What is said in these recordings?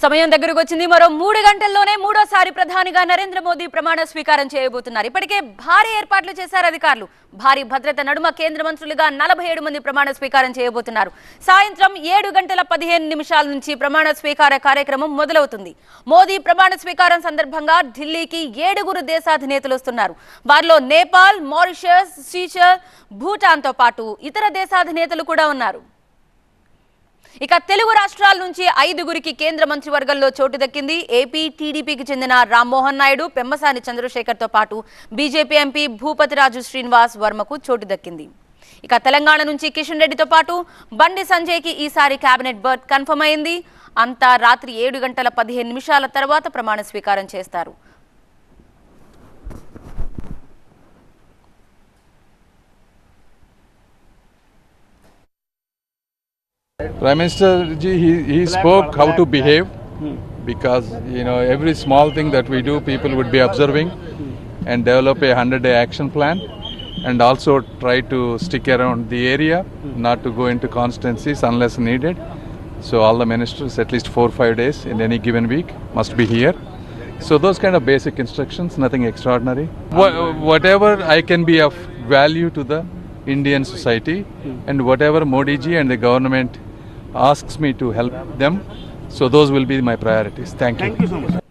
సమయం దగ్గరకు వచ్చింది. మరో మూడు గంటల్లోనే మూడోసారి ప్రధానిగా నరేంద్ర మోదీ ప్రమాణ స్వీకారం చేయబోతున్నారు. ఇప్పటికే భారీ ఏర్పాట్లు చేశారు అధికారులు. భారీ భద్రత నడుమ కేంద్ర మంత్రులుగా నలభై ఏడు మంది ప్రమాణ స్వీకారం చేయబోతున్నారు. సాయంత్రం ఏడు గంటల పదిహేను నిమిషాల నుంచి ప్రమాణ స్వీకార కార్యక్రమం మొదలవుతుంది. మోదీ ప్రమాణ స్వీకారం సందర్భంగా ఢిల్లీకి ఏడుగురు దేశాధినేతలు వస్తున్నారు. వారిలో నేపాల్ మారిషస్ సీషర్ భూటాన్తో పాటు ఇతర దేశాధినేతలు కూడా ఉన్నారు. ఇక తెలుగు రాష్ట్రాల నుంచి ఐదుగురికి కేంద్ర మంత్రివర్గంలో చోటు దక్కింది. ఏపీ టీడీపీకి చెందిన రామ్మోహన్ నాయుడు పెమ్మసాని చంద్రశేఖర్తో పాటు బీజేపీ ఎంపీ భూపతిరాజు శ్రీనివాస్ వర్మకు చోటు దక్కింది. ఇక తెలంగాణ నుంచి కిషన్ రెడ్డితో పాటు బండి సంజయ్కి ఈసారి కేబినెట్ బర్త్ కన్ఫర్మ్ అయింది. అంతా రాత్రి ఏడు గంటల పదిహేను నిమిషాల తర్వాత ప్రమాణ స్వీకారం చేస్తారు. Prime Minister ji, he, he spoke how to behave because you know every small thing that we do, people would be observing and develop a 100 day action plan and also try to stick around the area, not to go into constancies unless needed. So all the ministers, at least four or five days in any given week, must be here. So those kind of basic instructions, nothing extraordinary. Wha- whatever I can be of value to the Indian society, and whatever Modi ji and the government asks me to help them, so those will be my priorities. Thank you.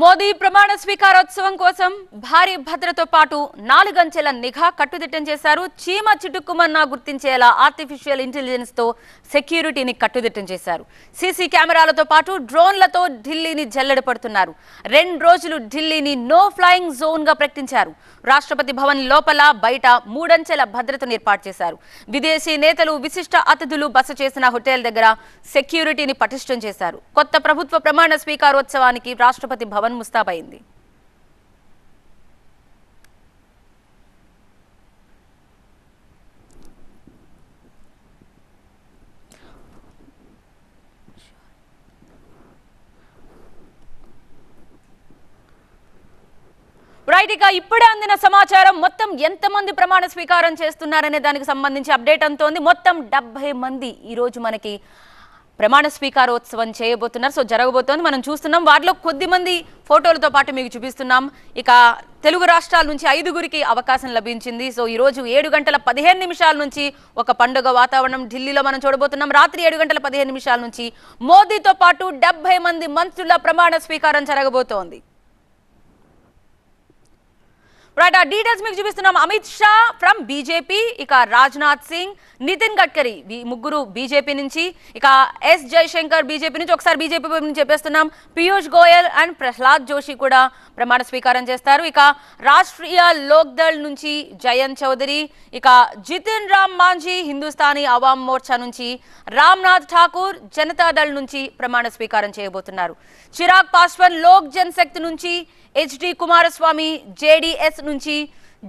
Modi ప్రమాణ స్వీకారోత్సవం కోసం భారీ భద్రతో పాటు నాలుగంచెల నిఘా కట్టుదిట్టం చేశారు. చీమ చిటుక్కుమన్నా గుర్తించేలా artificial ఇంటెలిజెన్స్తో సెక్యూరిటీని కట్టుదిట్టం చేశారు. CC కెమెరాలతో పాటు డ్రోన్లతో ఢిల్లీని జల్లెడ పడుతున్నారు. రెండు రోజులు ఢిల్లీని నో ఫ్లయింగ్ జోన్గా ప్రకటించారు. రాష్ట్రపతి భవన్ లోపల బయట మూడంచెల భద్రతను ఏర్పాటు చేశారు. విదేశీ నేతలు విశిష్ట అతిథులు బస చేసిన హోటల్ దగ్గర సెక్యూరిటీని పటిష్టం చేశారు. కొత్త ప్రభుత్వ ప్రమాణ స్వీకారోత్సవానికి రాష్ట్రపతి భవన్ ముస్తాబైంది రైట్ ఇక ఇప్పుడే అందిన సమాచారం మొత్తం ఎంతమంది ప్రమాణ స్వీకారం చేస్తున్నారనే దానికి సంబంధించి అప్డేట్ అంతోంది మొత్తం డెబ్బై మంది ఈ రోజు మనకి ప్రమాణ స్వీకారోత్సవం చేయబోతున్నారు. సో జరగబోతోంది. మనం చూస్తున్నాం వారిలో కొద్ది మంది ఫోటోలతో పాటు మీకు చూపిస్తున్నాం. ఇక తెలుగు రాష్ట్రాల నుంచి ఐదుగురికి అవకాశం లభించింది. సో ఈ రోజు ఏడు గంటల పదిహేను నిమిషాల నుంచి ఒక పండుగ వాతావరణం ఢిల్లీలో మనం చూడబోతున్నాం. రాత్రి ఏడు గంటల పదిహేను నిమిషాల నుంచి మోదీతో పాటు డెబ్బై మంది మంత్రుల ప్రమాణ స్వీకారం జరగబోతోంది. రైట్ ఆ డీటెయిల్స్ మీకు చూపిస్తున్నాం. అమిత్ షా ఫ్రమ్ బీజేపీ ఇక రాజ్నాథ్ సింగ్ నితిన్ గడ్కరీ ముగ్గురు బీజేపీ నుంచి ఇక ఎస్ జయశంకర్ బీజేపీ నుంచి ఒకసారి బీజేపీ నుంచి చెప్పేస్తున్నాం. పీయూష్ గోయల్ అండ్ ప్రహ్లాద్ జోషి కూడా ప్రమాణ స్వీకారం చేస్తారు. ఇక రాష్ట్రీయ లోక్ దళ్ నుంచి జయంత్ చౌదరి ఇక జితిన్ రామ్ మాంఝీ హిందుస్థానీ అవామ్ మోర్చా నుంచి రామ్నాథ్ ఠాకూర్ జనతాదళ్ నుంచి ప్రమాణ స్వీకారం చేయబోతున్నారు. చిరాగ్ పాస్వాన్ లోక్ జనశక్తి నుంచి హెచ్డి కుమారస్వామి జేడీఎస్ నుంచి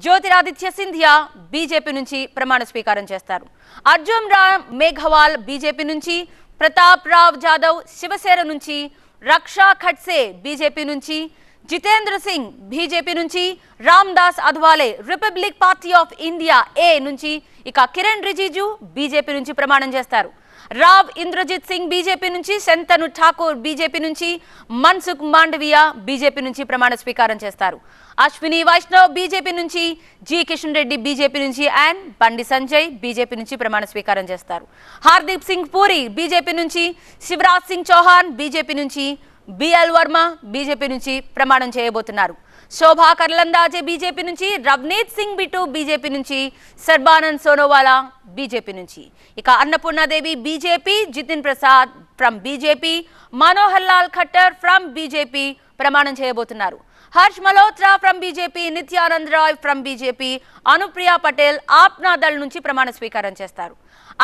జ్యోతిరాదిత్య సింధియా బీజేపీ నుంచి ప్రమాణ స్వీకారం చేస్తారు. అర్జున్ రామ్ మేఘవాల్ బీజేపీ నుంచి ప్రతాప్ రావ్ జాదవ్ శివసేన నుంచి రక్షా ఖడ్సే బీజేపీ నుంచి జితేంద్ర సింగ్ బీజేపీ నుంచి Ram Das Republic Party of India A నుంచి ఇక కిరణ్ రిజిజు బీజేపీ నుంచి ప్రమాణం చేస్తారు. రావ్ ఇంద్రజిత్ సింగ్ బీజేపీ నుంచి శంతను ఠాకూర్ బీజేపీ నుంచి మన్సుఖ్ మాండవియా బీజేపీ నుంచి ప్రమాణ స్వీకారం చేస్తారు. అశ్విని వైష్ణవ్ బీజేపీ నుంచి జి కిషన్ రెడ్డి బీజేపీ నుంచి అండ్ బండి సంజయ్ బీజేపీ నుంచి ప్రమాణ స్వీకారం చేస్తారు. హార్దీప్ సింగ్ పూరి బీజేపీ నుంచి శివరాజ్ సింగ్ చౌహాన్ బీజేపీ నుంచి బిఎల్ వర్మ బీజేపీ నుంచి ప్రమాణం చేయబోతున్నారు. శోభా కర్లందాజే బీజేపీ నుంచి రవ్నీత్ సింగ్ బిట్టు బీజేపీ నుంచి సర్బానంద్ సోనోవాలా బీజేపీ నుంచి. ఇక Annapurna Devi BJP Jitin Prasad from BJP Manohar Lal Khattar from BJP ప్రమాణం చేయబోతున్నారు. Harsh Malhotra from BJP Nityanand Rai from BJP Anupriya Patel Apna Dal నుంచి ప్రమాణ స్వీకారం చేస్తారు.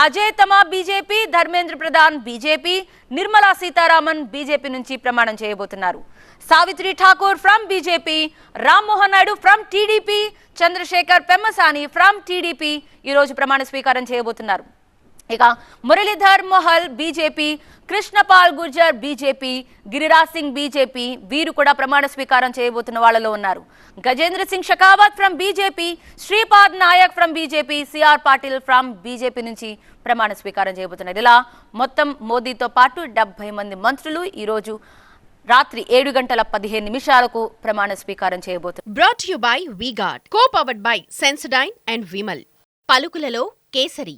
Ajay Tamta BJP Dharmendra Pradhan BJP Nirmala Sitharaman BJP నుంచి ప్రమాణం చేయబోతున్నారు. Savitri Thakur from BJP Rammohan Naidu from TDP Chandrasekhar Pemmasani from TDP ఈ రోజు ప్రమాణ స్వీకారం చేయబోతున్నారు. ఇక Muralidhar Mohol BJP Krishanpal Gurjar BJP Giriraj Singh BJP వీరు కూడా ప్రమాణ స్వీకారం చేయబోతున్న వాళ్ళలో ఉన్నారు. Gajendra Singh Shekhawat from BJP Shripad Naik from BJP CR Patil from BJP నుంచి ప్రమాణ స్వీకారం చేయబోతున్నారు. ఇలా మొత్తం మోదీతో పాటు డెబ్బై మంది మంత్రులు ఈరోజు రాత్రి ఏడు గంటల పదిహేను నిమిషాలకు ప్రమాణ స్వీకారం చేయబోతున్నారు. Brought you by V-Guard co powered by Sensodyne and Vimal పలుకులలో Kesari.